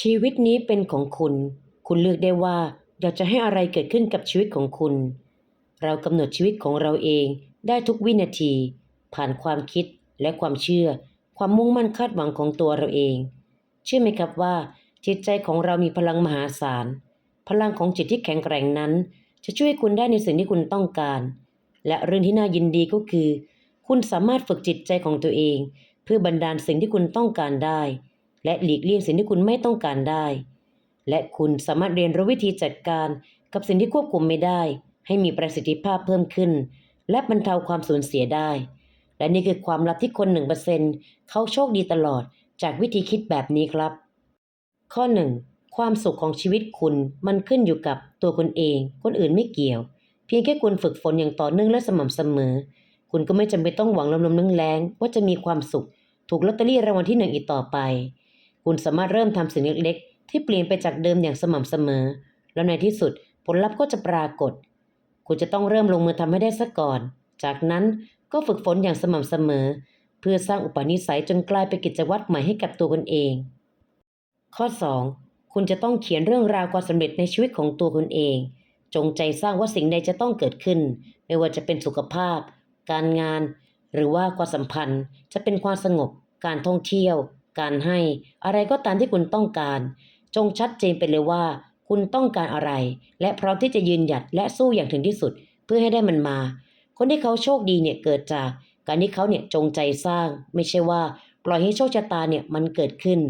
ชีวิตนี้เป็นของคุณ คุณเลือกได้ว่าอยากจะให้อะไรเกิดขึ้นกับชีวิตของคุณ เรากำหนดชีวิตของเราเองได้ทุกวินาที ผ่านความคิดและความเชื่อ ความมุ่งมั่นคาดหวังของตัวเราเอง เชื่อไหมครับว่า จิตใจของเรามีพลังมหาศาล พลังของจิตที่แข็งแกร่งนั้น จะช่วยคุณได้ในสิ่งที่คุณต้องการ และเรื่องที่น่ายินดีก็คือ คุณสามารถฝึกจิตใจของตัวเอง เพื่อบันดาลสิ่งที่คุณต้องการได้ และหลีกเลี่ยงสิ่งที่คุณไม่ต้องการได้ และคุณสามารถเรียนรู้วิธีจัดการกับสิ่งที่ควบคุมไม่ได้ ให้มีประสิทธิภาพเพิ่มขึ้น และบรรเทาความสูญเสียได้ และนี่คือความลับที่คนหนึ่งเปอร์เซ็นเขาโชคดีตลอดจากวิธีคิดแบบนี้ครับ ข้อหนึ่งความสุขของชีวิตคุณมันขึ้นอยู่กับตัวคุณเอง คนอื่นไม่เกี่ยว เพียงแค่คุณฝึกฝนอย่างต่อเนื่องและสม่ำเสมอ คุณก็ไม่จำเป็นต้องหวังลมๆแรงๆว่าจะมีความสุข ถูกลอตเตอรี่รางวัลที่หนึ่งอีกต่อไป คุณสามารถเริ่มทำสิ่งเล็กๆ ที่เปลี่ยนไปจากเดิมอย่างสม่ำเสมอ แล้วในที่สุดผลลัพธ์ก็จะปรากฏ คุณจะต้องเริ่มลงมือทำให้ได้ซะก่อน จากนั้นก็ฝึกฝนอย่างสม่ำเสมอ เพื่อสร้างอุปนิสัยจนกลายเป็นกิจวัตรใหม่ให้กับตัวคุณเอง ข้อ 2. คุณจะต้องเขียนเรื่องราวความสำเร็จในชีวิตของตัวคุณเอง จงใจสร้างว่าสิ่งใดจะต้องเกิดขึ้น ไม่ว่าจะเป็นสุขภาพ การงาน หรือว่าความสัมพันธ์ จะเป็นความสงบ การท่องเที่ยว การให้อะไรก็ตามที่คุณต้องการ จงชัดเจนไปเลยว่า คุณต้องการอะไร และพร้อมที่จะยืนหยัดและสู้อย่างถึงที่สุด เพื่อให้ได้มันมา คนที่เขาโชคดีเนี่ยเกิดจากการที่เขาเนี่ยจงใจสร้าง ไม่ใช่ว่า ปล่อยให้โชคชะตาเนี่ยมันเกิดขึ้น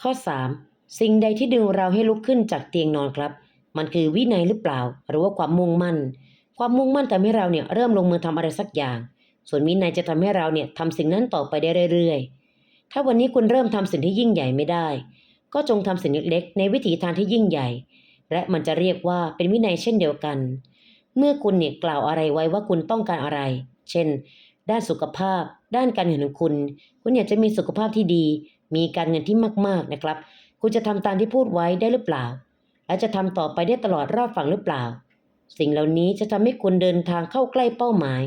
ข้อ 3. สิ่งใดที่ดึงเราให้ลุกขึ้นจากเตียงนอนครับ มันคือวินัยหรือเปล่า หรือว่าความมุ่งมั่น ความมุ่งมั่นทำให้เราเนี่ยเริ่มลงมือทำอะไรสักอย่าง ส่วนวินัยจะทำให้เราเนี่ยทำสิ่งนั้นต่อไปได้เรื่อยๆ ถ้าวันนี้คุณเริ่มทำสิ่งที่ยิ่งใหญ่ไม่ได้ ก็จงทำสิ่งเล็กๆ ในวิถีทางที่ยิ่งใหญ่ และมันจะเรียกว่าเป็นวินัยเช่นเดียวกัน เมื่อคุณเนี่ยกล่าวอะไรไว้ว่าคุณต้องการอะไร เช่น ด้านสุขภาพ ด้านการเงินของคุณ คุณอยากจะมีสุขภาพที่ดี มีการเงินที่มากๆนะครับ คุณจะทำตามที่พูดไว้ได้หรือเปล่า และจะทำต่อไปได้ตลอดรอบฝั่งหรือเปล่า สิ่งเหล่านี้จะทำให้คุณเดินทางเข้าใกล้เป้าหมาย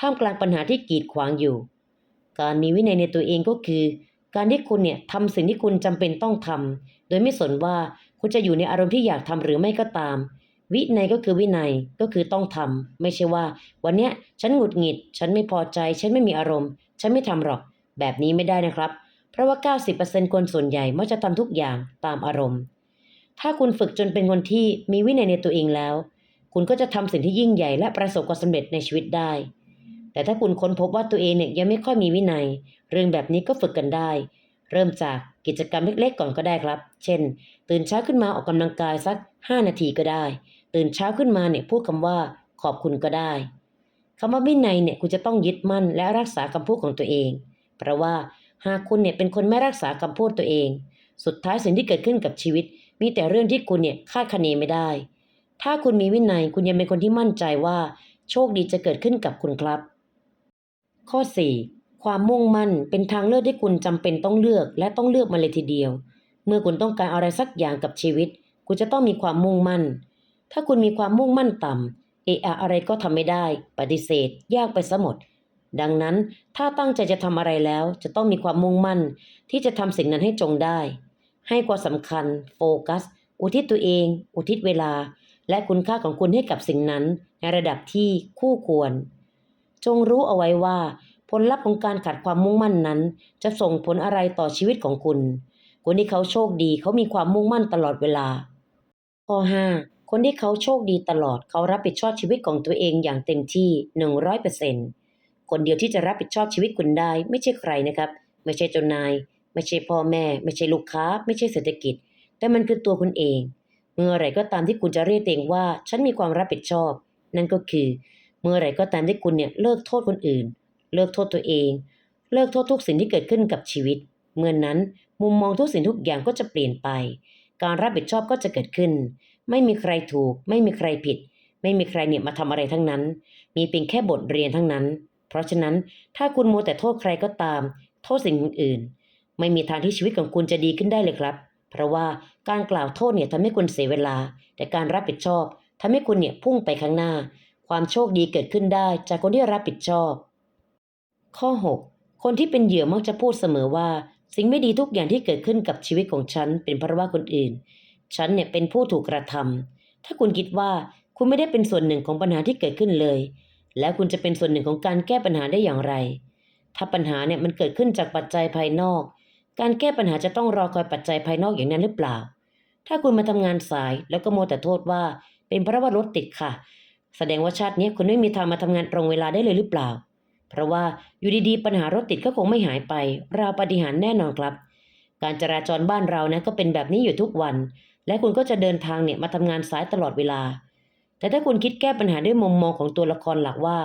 ท่ามกลางปัญหาที่กีดขวางอยู่ การมีวินัยในตัวเองก็คือ การที่คุณเนี่ยทำสิ่งที่คุณจำเป็นต้องทำโดยไม่สนว่าคุณจะอยู่ในอารมณ์ที่อยากทำหรือไม่ก็ตาม วินัยก็คือวินัยก็คือต้องทำไม่ใช่ว่า วันเนี้ยฉันหงุดหงิด ฉันไม่พอใจ ฉันไม่มีอารมณ์ ฉันไม่ทำหรอก แบบนี้ไม่ได้นะครับ เพราะว่า 90%คนส่วนใหญ่มักจะทำทุกอย่างตามอารมณ์ ถ้าคุณฝึกจนเป็นคนที่มีวินัยในตัวเองแล้ว คุณก็จะทำสิ่งที่ยิ่งใหญ่และประสบความสำเร็จในชีวิตได้ แต่ถ้าคุณค้นพบว่าตัวเองเนี่ยยังไม่ค่อยมีวินัย เรื่องแบบนี้ก็ฝึกกันได้ เริ่มจากกิจกรรมเล็กๆก่อนก็ได้ครับ เช่น ตื่นเช้าขึ้นมาออกกำลังกายสัก 5 นาทีก็ได้ ตื่นเช้าขึ้นมาเนี่ยพูดคำว่าขอบคุณก็ได้คำว่าวินัยเนี่ยคุณจะต้องยึดมั่นและรักษาคำพูดของตัวเอง เพราะว่าหากคุณเนี่ยเป็นคนไม่รักษาคำพูดตัวเอง สุดท้ายสิ่งที่เกิดขึ้นกับชีวิต มีแต่เรื่องที่คุณเนี่ยคาดคะเนไม่ได้ ถ้าคุณมีวินัยคุณยังเป็นคนที่มั่นใจว่า โชคดีจะเกิดขึ้นกับคุณครับ ข้อ 4. ความมุ่งมั่นเป็นทางเลือกที่คุณจำเป็นต้องเลือกและต้องเลือกมาเลยทีเดียว เมื่อคุณต้องการอะไรสักอย่างกับชีวิต คุณจะต้องมีความมุ่งมั่น ถ้าคุณมีความมุ่งมั่นต่ำเอะอะอะไรก็ทำไม่ได้ ปฏิเสธ ยากไปซะหมด ดังนั้นถ้าตั้งใจจะทำอะไรแล้ว จะต้องมีความมุ่งมั่น ที่จะทำสิ่งนั้นให้จงได้ ให้ความสำคัญ โฟกัส อุทิศตัวเอง อุทิศเวลา และคุณค่าของคุณให้กับสิ่งนั้น ในระดับที่คู่ควร จงรู้เอาไว้ว่า ผลลัพธ์ของการขาดความมุ่งมั่นนั้น จะส่งผลอะไรต่อชีวิตของคุณ คนที่เขาโชคดีเขามีความมุ่งมั่นตลอดเวลา ข้อ 5 คนที่เขาโชคดีตลอดเขารับผิดชอบชีวิตของตัวเองอย่างเต็มที่ 100%คนเดียวที่จะรับผิดชอบชีวิตคุณได้ ไม่ใช่ใครนะครับ ไม่ใช่เจ้านาย ไม่ใช่พ่อแม่ ไม่ใช่ลูกค้า ไม่ใช่เศรษฐกิจ แต่มันคือตัวคุณเอง เมื่อไรก็ตามที่คุณจะเรียกตัวเองว่า ฉันมีความรับผิดชอบ นั่นก็คือ มื่อไรก็ตามที่คุณเนี่ยเลิกโทษคนอื่น เลิกโทษตัวเอง เลิกโทษทุกสิ่งที่เกิดขึ้นกับชีวิต เมื่อนนั้นมุมมองทุกสิ่งทุกอย่างก็จะเปลี่ยนไป การรับผิดชอบก็จะเกิดขึ้น ไม่มีใครถูก ไม่มีใครผิด ไม่มีใครเนี่ยมาทำอะไรทั้งนั้น มีเพียงแค่บทเรียนทั้งนั้น เพราะฉะนั้นถ้าคุณมัวแต่โทษใครก็ตาม โทษสิ่งอื่น ไม่มีทางที่ชีวิตของคุณจะดีขึ้นได้เลยครับ เพราะว่าการกล่าวโทษเนี่ยทำให้คุณเสียเวลา แต่การรับผิดชอบทำให้คุณเนี่ยพุ่งไปข้างหน้า ความโชคดีเกิดขึ้นได้จากคนที่รับผิดชอบ ข้อ 6 คนที่เป็นเหยื่อมักจะพูดเสมอว่า สิ่งไม่ดีทุกอย่างที่เกิดขึ้นกับชีวิตของฉัน เป็นเพราะว่าคนอื่น ฉันเนี่ยเป็นผู้ถูกกระทำถ้าคุณคิดว่าคุณไม่ได้เป็นส่วนหนึ่งของปัญหาที่เกิดขึ้นเลย แล้วคุณจะเป็นส่วนหนึ่งของการแก้ปัญหาได้อย่างไร ถ้าปัญหาเนี่ยมันเกิดขึ้นจากปัจจัยภายนอก การแก้ปัญหาจะต้องรอคอยปัจจัยภายนอกอย่างนั้นหรือเปล่า ถ้าคุณมาทำงานสายแล้วก็โมแต่โทษว่า เป็นเพราะว่ารถติดค่ะ แสดงว่าชาตินี้คุณไม่มีทางมาทำงานตรงเวลาได้เลยหรือเปล่า เพราะว่าอยู่ดีๆ ปัญหารถติดก็คงไม่หายไป ราวปฏิหารแน่นอนครับ การจราจรบ้านเรานะก็เป็นแบบนี้อยู่ทุกวัน และคุณก็จะเดินทางเนี่ยมาทำงานสายตลอดเวลา แต่ถ้าคุณคิดแก้ปัญหาด้วยมุมมองของตัวละครหลักว่า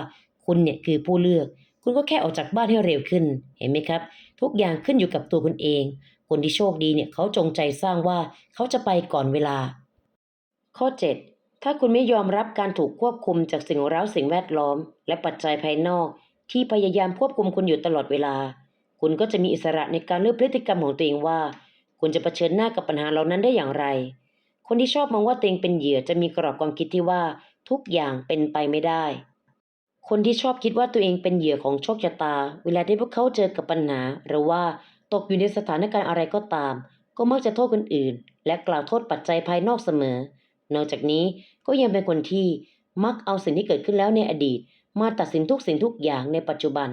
คุณเนี่ยคือผู้เลือก คุณก็แค่ออกจากบ้านให้เร็วขึ้น เห็นไหมครับ ทุกอย่างขึ้นอยู่กับตัวคุณเอง คนที่โชคดีเนี่ยเขาจงใจสร้างว่าเขาจะไปก่อนเวลา ข้อ 7 ถ้าคุณไม่ยอมรับการถูกควบคุมจากสิ่งเร้าสิ่งแวดล้อม และปัจจัยภายนอกที่พยายามควบคุมคุณอยู่ตลอดเวลา คุณก็จะมีอิสระในการเลือกพฤติกรรมของตัวเองว่า คุณจะเผชิญหน้ากับปัญหาเหล่านั้นได้อย่างไร คนที่ชอบมองว่าตัวเองเป็นเหยื่อจะมีกรอบความคิดที่ว่าทุกอย่างเป็นไปไม่ได้ คนที่ชอบคิดว่าตัวเองเป็นเหยื่อของโชคชะตา เวลาที่พวกเขาเจอกับปัญหา หรือว่าตกอยู่ในสถานการณ์อะไรก็ตาม ก็มักจะโทษคนอื่น และกล่าวโทษปัจจัยภายนอกเสมอ นอกจากนี้ก็ยังเป็นคนที่มักเอาสิ่งที่เกิดขึ้นแล้วในอดีต มาตัดสินทุกสิ่งทุกอย่างในปัจจุบัน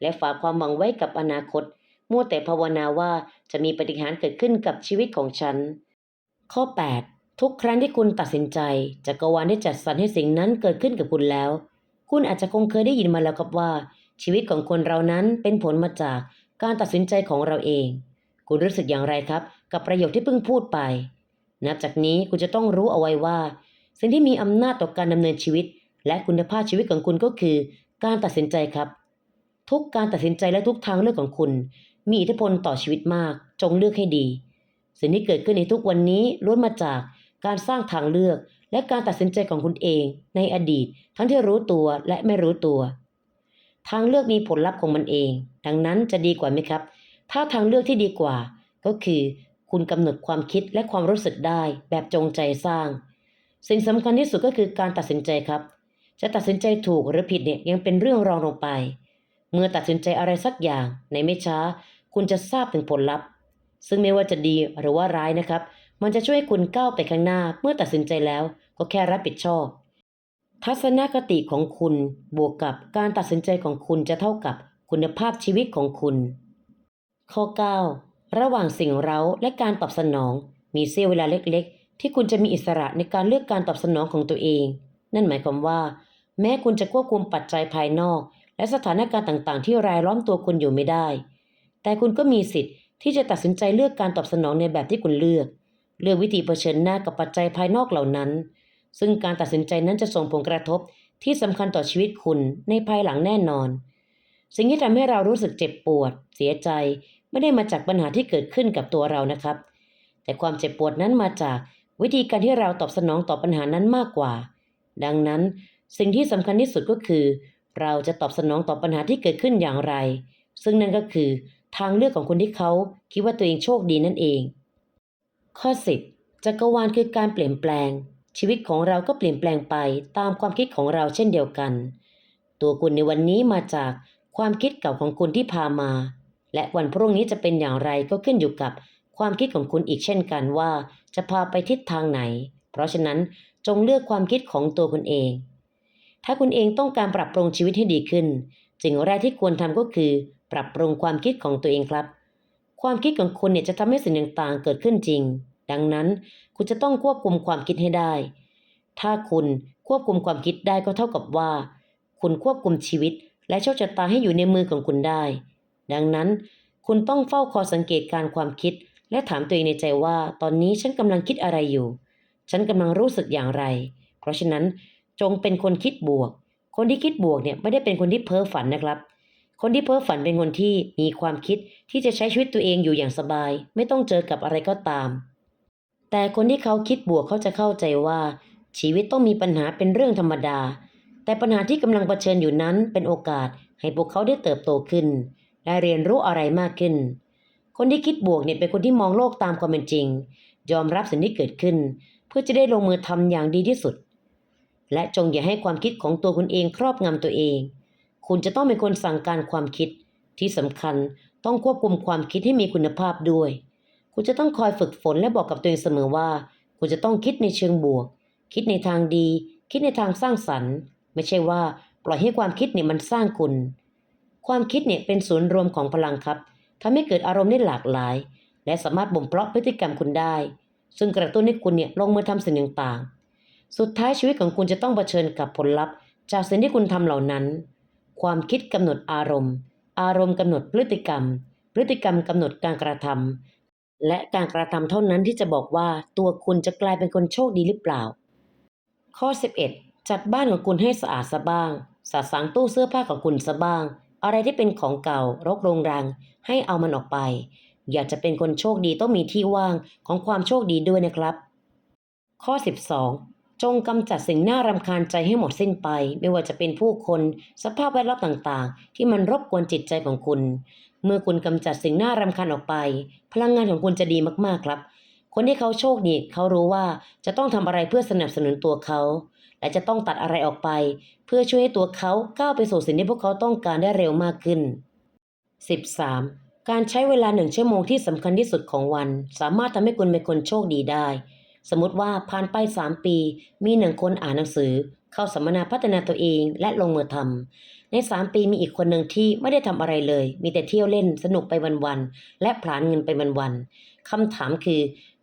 และฝากความหวังไว้กับอนาคตมัวแต่ภาวนาว่าจะมีปฏิหารเกิดขึ้นกับชีวิตของฉัน ข้อ 8 ทุกครั้งที่คุณตัดสินใจจักรวาลได้จัดสรรให้สิ่งนั้นเกิดขึ้นกับคุณแล้ว คุณอาจจะคงเคยได้ยินมาแล้วครับว่า ชีวิตของคนเรานั้นเป็นผลมาจากการตัดสินใจของเราเอง คุณรู้สึกอย่างไรครับ กับประโยคที่เพิ่งพูดไป นับจากนี้คุณจะต้องรู้เอาไว้ว่า สิ่งที่มีอำนาจต่อการดำเนินชีวิต และคุณภาพชีวิตของคุณก็คือ การตัดสินใจครับ ทุกการตัดสินใจและทุกทางเลือกของคุณ มีอิทธิพลต่อชีวิตมาก จงเลือกให้ดี สิ่งที่เกิดขึ้นในทุกวันนี้ล้วนมาจากการสร้างทางเลือก และการตัดสินใจของคุณเอง ในอดีต ทั้งที่รู้ตัวและไม่รู้ตัว ทางเลือกมีผลลัพธ์ของมันเอง ดังนั้นจะดีกว่าไหมครับ ถ้าทางเลือกที่ดีกว่า ก็คือ คุณกำหนดความคิดและความรู้สึกได้แบบจงใจสร้าง สิ่งสำคัญที่สุดก็คือการตัดสินใจครับ จะตัดสินใจถูกหรือผิดเนี่ยยังเป็นเรื่องรองลงไป เมื่อตัดสินใจอะไรสักอย่างในไม่ช้า คุณจะทราบถึงผลลัพธ์ ซึ่งไม่ว่าจะดีหรือว่าร้ายนะครับ มันจะช่วยให้คุณก้าวไปข้างหน้า เมื่อตัดสินใจแล้วก็แค่รับผิดชอบ ทัศนคติของคุณบวกกับการตัดสินใจของคุณจะเท่ากับคุณภาพชีวิตของคุณ ข้อ 9 ระหว่างสิ่งเร้าและการตอบสนอง มีเสี้ยวเวลาเล็กๆ ที่คุณจะมีอิสระในการเลือกการตอบสนองของตัวเอง นั่นหมายความว่า แม้คุณจะควบคุมปัจจัยภายนอก และสถานการณ์ต่างๆ ที่รายล้อมตัวคุณอยู่ไม่ได้ แต่คุณก็มีสิทธิ์ที่จะตัดสินใจเลือกการตอบสนองในแบบที่คุณเลือก เลือกวิธีเผชิญหน้ากับปัจจัยภายนอกเหล่านั้น ซึ่งการตัดสินใจนั้นจะส่งผลกระทบที่สำคัญต่อชีวิตคุณในภายหลังแน่นอน สิ่งที่ทำให้เรารู้สึกเจ็บปวด เสียใจ ไม่ได้มาจากปัญหาที่เกิดขึ้นกับตัวเรานะครับ แต่ความเจ็บปวดนั้นมาจากวิธีการที่เราตอบสนองต่อปัญหานั้นมากกว่า ดังนั้นสิ่งที่สำคัญที่สุดก็คือ เราจะตอบสนองต่อปัญหาที่เกิดขึ้นอย่างไร ซึ่งนั่นก็คือทางเลือกของคนที่เขาคิดว่าตัวเองโชคดีนั่นเอง ข้อ 10จักรวาลคือการเปลี่ยนแปลง ชีวิตของเราก็เปลี่ยนแปลงไปตามความคิดของเราเช่นเดียวกัน ตัวคุณในวันนี้มาจากความคิดเก่าของคุณที่พามา และวันพรุ่งนี้จะเป็นอย่างไรก็ขึ้นอยู่กับความคิดของคุณอีกเช่นกันว่า จะพาไปทิศทางไหน เพราะฉะนั้นจงเลือกความคิดของตัวคุณเอง ถ้าคุณเองต้องการปรับปรุงชีวิตให้ดีขึ้นสิ่งแรกที่ควรทำก็คือ ปรับปรุงความคิดของตัวเองครับ ความคิดของคุณเนี่ยจะทำให้สิ่งต่างๆเกิดขึ้นจริง ดังนั้นคุณจะต้องควบคุมความคิดให้ได้ ถ้าคุณควบคุมความคิดได้ก็เท่ากับว่า คุณควบคุมชีวิตและโชคชะตาให้อยู่ในมือของคุณได้ ดังนั้น คุณต้องเฝ้าคอยสังเกตการความคิด และถามตัวเองในใจว่า ตอนนี้ฉันกำลังคิดอะไรอยู่ ฉันกำลังรู้สึกอย่างไร เพราะฉะนั้นจงเป็นคนคิดบวก คนที่คิดบวกเนี่ยไม่ได้เป็นคนที่เพ้อฝันนะครับ คนที่เพ้อฝันเป็นคนที่มีความคิดที่จะใช้ชีวิตตัวเองอยู่อย่างสบาย ไม่ต้องเจอกับอะไรก็ตาม แต่คนที่เขาคิดบวกเขาจะเข้าใจว่า ชีวิตต้องมีปัญหาเป็นเรื่องธรรมดา แต่ปัญหาที่กำลังเผชิญอยู่นั้นเป็นโอกาสให้พวกเขาได้เติบโตขึ้น และเรียนรู้อะไรมากขึ้น คนที่คิดบวกเนี่ยเป็นคนที่มองโลกตามความเป็นจริง ยอมรับสิ่งที่เกิดขึ้น เพื่อจะได้ลงมือทำอย่างดีที่สุด และจงอย่าให้ความคิดของตัวคุณเองครอบงำตัวเอง คุณจะต้องเป็นคนสั่งการความคิดที่สำคัญต้องควบคุมความคิดให้มีคุณภาพด้วย คุณจะต้องคอยฝึกฝนและบอกกับตัวเองเสมอว่า คุณจะต้องคิดในเชิงบวก คิดในทางดี คิดในทางสร้างสรรค์ ไม่ใช่ว่าปล่อยให้ความคิดเนี่ยมันสร้างคุณ ความคิดเนี่ยเป็นศูนย์รวมของพลังครับทำให้เกิดอารมณ์ได้หลากหลาย และสามารถบ่มเพาะพฤติกรรมคุณได้ ซึ่งกระตุ้นให้คุณเนี่ยลงมือทำสิ่งต่างๆ สุดท้ายชีวิตของคุณจะต้องเผชิญกับผลลัพธ์ จากสิ่งที่คุณทำเหล่านั้น ความคิดกำหนดอารมณ์ อารมณ์กำหนดพฤติกรรม พฤติกรรมกำหนดการกระทำและการกระทำเท่านั้นที่จะบอกว่าตัวคุณจะกลายเป็นคนโชคดีหรือเปล่า ข้อ 11 จัดบ้านของคุณให้สะอาดซะบ้างสะสางตู้เสื้อผ้าของคุณซะบ้าง อะไรที่เป็นของเก่ารกรงรัง ให้เอามันออกไป อยากจะเป็นคนโชคดีต้องมีที่ว่างของความโชคดีด้วยนะครับ ข้อ 12 จงกำจัดสิ่งน่ารำคาญใจให้หมดสิ้นไป ไม่ว่าจะเป็นผู้คน สภาพแวดล้อมต่างๆ ที่มันรบกวนจิตใจของคุณ เมื่อคุณกำจัดสิ่งน่ารำคาญออกไป พลังงานของคุณจะดีมากๆครับ คนที่เขาโชคดีเขารู้ว่าจะต้องทำอะไรเพื่อสนับสนุนตัวเขา และจะต้องตัดอะไรออกไป เพื่อช่วยให้ตัวเขาก้าวไปสู่สิ่งที่พวกเขาต้องการได้เร็วมากขึ้น 13. การใช้เวลาหนึ่งชั่วโมงที่สำคัญที่สุดของวัน สามารถทำให้คุณเป็นคนโชคดีได้ สมมติว่าผ่านไป 3 ปี มีหนึ่งคนอ่านหนังสือ เข้าสัมมนาพัฒนาตัวเองและลงมือทำใน 3 ปีมีอีกคนหนึ่งที่ไม่ได้ทำอะไรเลย มีแต่เที่ยวเล่นสนุกไปวันๆและผลาญเงินไปวันๆคำถามคือ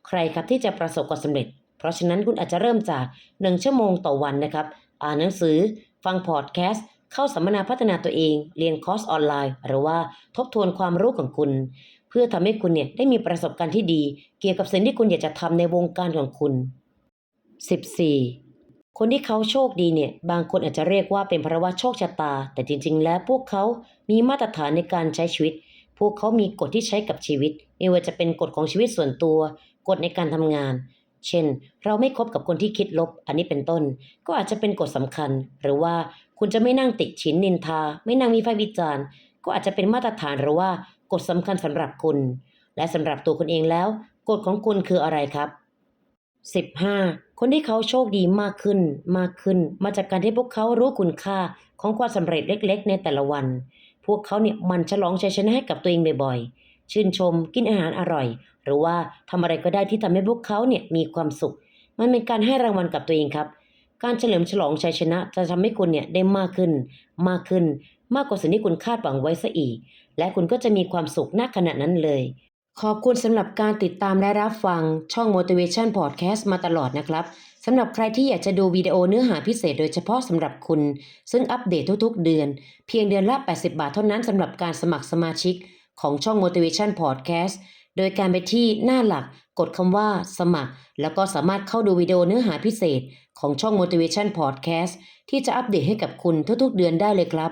ใครครับที่จะประสบความสำเร็จ เพราะฉะนั้นคุณอาจจะเริ่มจาก 1 ชั่วโมงต่อวันนะครับ อ่านหนังสือ ฟังพอดแคสต์ เข้าสัมมนาพัฒนาตัวเอง เรียนคอร์สออนไลน์ หรือว่าทบทวนความรู้ของคุณ เพื่อทำให้คุณเนี่ยได้มีประสบการณ์ที่ดี เกี่ยวกับสิ่งที่คุณอยากจะทำในวงการของคุณ 14. คนที่เขาโชคดีเนี่ย บางคนอาจจะเรียกว่าเป็นเพราะว่าโชคชะตา แต่จริง ๆ แล้วพวกเขามีมาตรฐานในการใช้ชีวิต พวกเขามีกฎที่ใช้กับชีวิต ไม่ว่าจะเป็นกฎของชีวิตส่วนตัว กฎในการทำงาน เช่น เราไม่คบกับคนที่คิดลบ อันนี้เป็นต้น ก็อาจจะเป็นกฎสำคัญ หรือว่าคุณจะไม่นั่งติฉินนินทา ไม่นั่งวิพากษ์วิจารณ์ ก็อาจจะเป็นมาตรฐานหรือว่ากฎสำคัญสำหรับคุณ และสำหรับตัวคุณเองแล้ว กฎของคุณคืออะไรครับ 15. คนที่เขาโชคดีมากขึ้น มากขึ้น มาจากการที่พวกเขารู้คุณค่าของความสำเร็จเล็ก ๆ ในแต่ละวัน พวกเขาเนี่ยมันฉลองชัยชนะให้กับตัวเองบ่อยๆ ชื่นชมกินอาหารอร่อย หรือว่าทำอะไรก็ได้ที่ทำให้พวกเขาเนี่ยมีความสุข มันเป็นการให้รางวัลกับตัวเองครับ การเฉลิมฉลองชัยชนะ จะทำให้คุณเนี่ยได้มากขึ้น มากขึ้น มากกว่าสิ่งที่คุณคาดหวังไว้ซะอีก และคุณก็จะมีความสุขณขณะนั้นเลย ขอบคุณสำหรับการติดตามและรับฟังช่อง Motivation Podcast มาตลอดนะครับสำหรับใครที่อยากจะดูวิดีโอเนื้อหาพิเศษโดยเฉพาะสำหรับคุณ ซึ่งอัปเดตทุกๆ เดือน เพียงเดือนละ 80 บาทเท่านั้นสำหรับการสมัครสมาชิก ของช่อง Motivation Podcast โดยการไปที่หน้าหลักกดคำว่าสมัคร แล้วก็สามารถเข้าดูวิดีโอเนื้อหาพิเศษของช่อง Motivation Podcast ที่จะอัปเดตให้กับคุณทุกๆเดือนได้เลยครับ